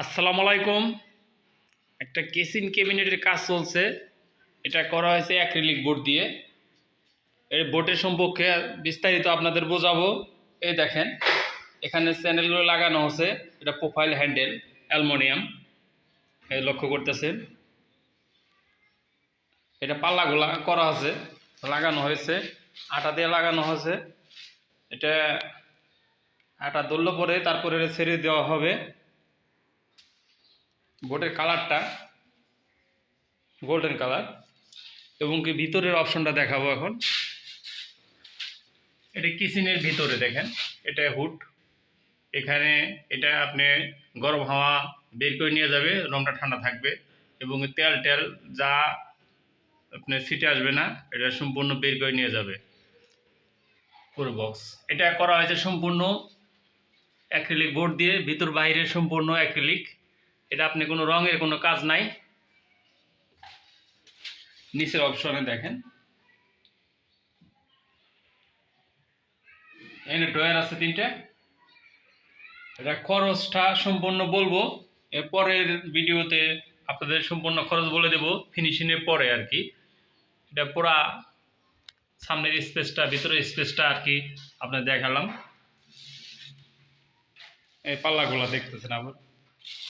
আসসালামু আলাইকুম। একটা কেসিন ক্যাবিনেটের কাজ চলছে। এটা করা হয়েছে অ্যাক্রিলিক বোর্ড দিয়ে। এই বোর্ডের সম্পর্কে বিস্তারিত আপনাদের বোঝাবো। এই দেখেন, এখানে চ্যানেলগুলো লাগানো হচ্ছে এটা প্রোফাইল হ্যান্ডেল, অ্যালমোনিয়াম। এই লক্ষ্য করতেছেন। এটা পাল্লাগুলা করা আছে লাগানো হয়েছে। আটা দিয়ে লাগানো হয়েছে। এটা আটা দললে পরে তারপরে ছেড়ে দেওয়া হবে। বোটের কালারটা গোল্ডেন কালার এবং কি ভিতরের অপশনটা দেখাবো এখন। এটা কিচেনের ভিতরে দেখেন, এটা হুড এখানে এটা আপনি গরম হাওয়া বের করে নিয়ে যাবে রংটা ঠান্ডা থাকবে, এবং তেল টেল যা আপনি সিটে আসবে না, এটা সম্পূর্ণ বের করে নিয়ে যাবে। পুরো বক্স এটা করা হয়েছে সম্পূর্ণ অ্যাক্রিলিক বোর্ড দিয়ে, ভিতর বাইরে সম্পূর্ণ অ্যাক্রিলিক এটা আপনি কোনো রঙের কোনো কাজ নাই। নিচের অপশনে দেখেন। এখানে ড্রয়ার আছে তিনটে। এটা খরচটা সম্পূর্ণ বলব। এর পরের ভিডিওতে আপনাদের সম্পূর্ণ খরচ বলে দেব। ফিনিশিংয়ের পরে আর কি। এটা পুরা সামনের স্পেসটা, ভিতরের স্পেসটা আর কি আপনার দেখালাম। এই পাল্লাগুলো দেখতেছেন আবার।